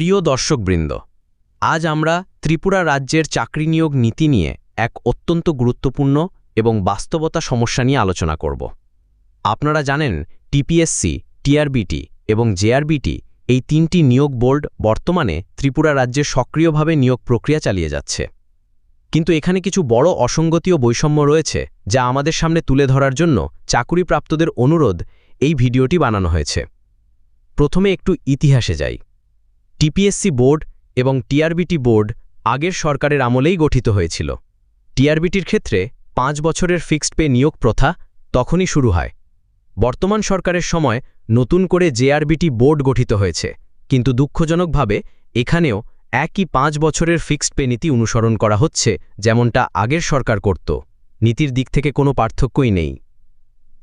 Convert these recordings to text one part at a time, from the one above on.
প্রিয় দর্শকবৃন্দ, আজ আমরা ত্রিপুরা রাজ্যের চাকরি নিয়োগ নীতি নিয়ে এক অত্যন্ত গুরুত্বপূর্ণ এবং বাস্তবতা সমস্যা নিয়ে আলোচনা করব। আপনারা জানেন, টিপিএসসি, টিআরবিটি এবং জেআরবিটি এই তিনটি নিয়োগ বোর্ড বর্তমানে ত্রিপুরা রাজ্যে সক্রিয়ভাবে নিয়োগ প্রক্রিয়া চালিয়ে যাচ্ছে। কিন্তু এখানে কিছু বড় অসঙ্গতি ও বৈষম্য রয়েছে, যা আমাদের সামনে তুলে ধরার জন্য চাকুরিপ্রাপ্তদের অনুরোধ এই ভিডিওটি বানানো হয়েছে। প্রথমে একটু ইতিহাসে যাই। টিপিএসসি বোর্ড এবং টিআরবিটি বোর্ড আগের সরকারের আমলেই গঠিত হয়েছিল। টিআরবিটির ক্ষেত্রে পাঁচ বছরের ফিক্সড পে নিয়োগ প্রথা তখনই শুরু হয়। বর্তমান সরকারের সময় নতুন করে জেআরবিটি বোর্ড গঠিত হয়েছে, কিন্তু দুঃখজনকভাবে এখানেও একই পাঁচ বছরের ফিক্সড পে নীতি অনুসরণ করা হচ্ছে যেমনটা আগের সরকার করত। নীতির দিক থেকে কোনো পার্থক্যই নেই।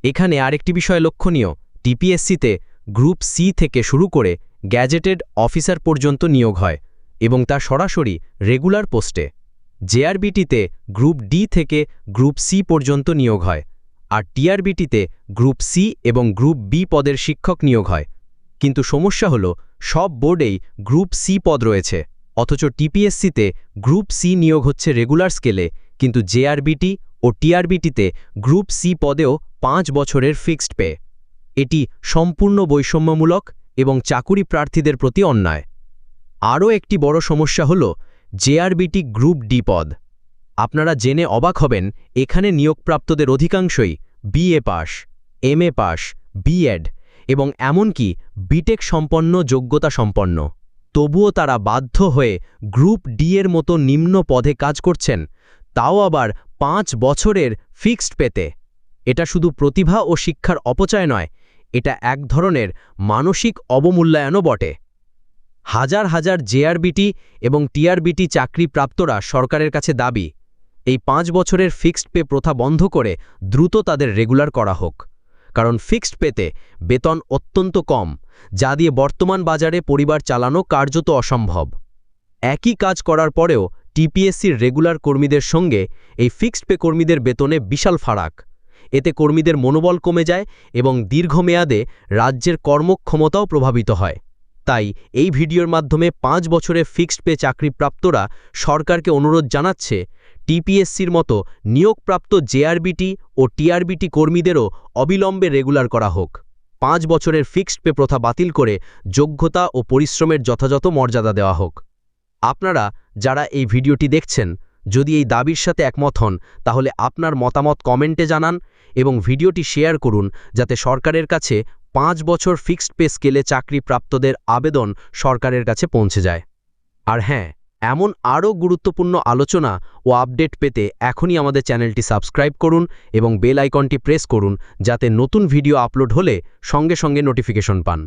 এখানে আরেকটি বিষয় লক্ষণীয়, টিপিএসসিতে গ্রুপ সি থেকে শুরু করে গ্যাজেটেড অফিসার পর্যন্ত নিয়োগ হয় এবং তা সরাসরি রেগুলার পোস্টে। জেআরবিটিতে গ্রুপ ডি থেকে গ্রুপ সি পর্যন্ত নিয়োগ হয়, আর টিআরবিটিতে গ্রুপ সি এবং গ্রুপ বি পদের শিক্ষক নিয়োগ হয়। কিন্তু সমস্যা হল, সব বোর্ডেই গ্রুপ সি পদ রয়েছে, অথচ টিপিএসসিতে গ্রুপ সি নিয়োগ হচ্ছে রেগুলার স্কেলে, কিন্তু জেআরবিটি ও টিআরবিটিতে গ্রুপ সি পদেও পাঁচ বছরের ফিক্সড পে। এটি সম্পূর্ণ বৈষম্যমূলক এবং চাকুরি প্রার্থীদের প্রতি অন্যায়। আরও একটি বড় সমস্যা হল জেআরবিটি গ্রুপ ডি পদ। আপনারা জেনে অবাক হবেন, এখানে নিয়োগপ্রাপ্তদের অধিকাংশই BA pass, M A pass BEd এবং এমনকি বিটেক সম্পন্ন, যোগ্যতা সম্পন্ন। তবুও তারা বাধ্য হয়ে গ্রুপ ডি এর মতো নিম্ন পদে কাজ করছেন, তাও আবার পাঁচ বছরের ফিক্সড পেতে। এটা শুধু প্রতিভা ও শিক্ষার অপচয় নয় এটা এক ধরনের মানসিক অবমূল্যায়নও বটে। হাজার হাজার জেআরবিটি এবং টিআরবিটি চাকরি প্রাপ্তরা সরকারের কাছে দাবি, এই পাঁচ বছরের ফিক্সড পে প্রথা বন্ধ করে দ্রুত তাদের রেগুলার করা হোক। কারণ ফিক্সড পেতে বেতন অত্যন্ত কম, যা দিয়ে বর্তমান বাজারে পরিবার চালানো কার্যত অসম্ভব। একই কাজ করার পরেও টিপিএসসির রেগুলার কর্মীদের সঙ্গে এই ফিক্সড পে কর্মীদের বেতনে বিশাল ফারাক। এতে কর্মীদের মনোবল কমে যায় এবং দীর্ঘমেয়াদে রাজ্যের কর্মক্ষমতাও প্রভাবিত হয়। তাই এই ভিডিওর মাধ্যমে পাঁচ বছরে ফিক্সড পে চাকরিপ্রাপ্তরা সরকারকে অনুরোধ জানাচ্ছে, টিপিএসসির মতো নিয়োগপ্রাপ্ত জেআরবিটি ও টিআরবিটি কর্মীদেরও অবিলম্বে রেগুলার করা হোক। পাঁচ বছরের ফিক্সড পে প্রথা বাতিল করে যোগ্যতা ও পরিশ্রমের যথাযথ মর্যাদা দেওয়া হোক। আপনারা যারা এই ভিডিওটি দেখছেন, যদি এই দাবির সাথে একমত হন, তাহলে আপনার মতামত কমেন্টে জানান এবং ভিডিওটি শেয়ার করুন যাতে সরকারের কাছে পাঁচ বছর ফিক্সড পে স্কেলে চাকরি প্রাপ্তদের আবেদন সরকারের কাছে পৌঁছে যায়। আর হ্যাঁ এমন আরও গুরুত্বপূর্ণ আলোচনা ও আপডেট পেতে এখনই আমাদের চ্যানেলটি সাবস্ক্রাইব করুন এবং বেল আইকনটি প্রেস করুন যাতে নতুন ভিডিও আপলোড হলে সঙ্গে সঙ্গে নোটিফিকেশন পান।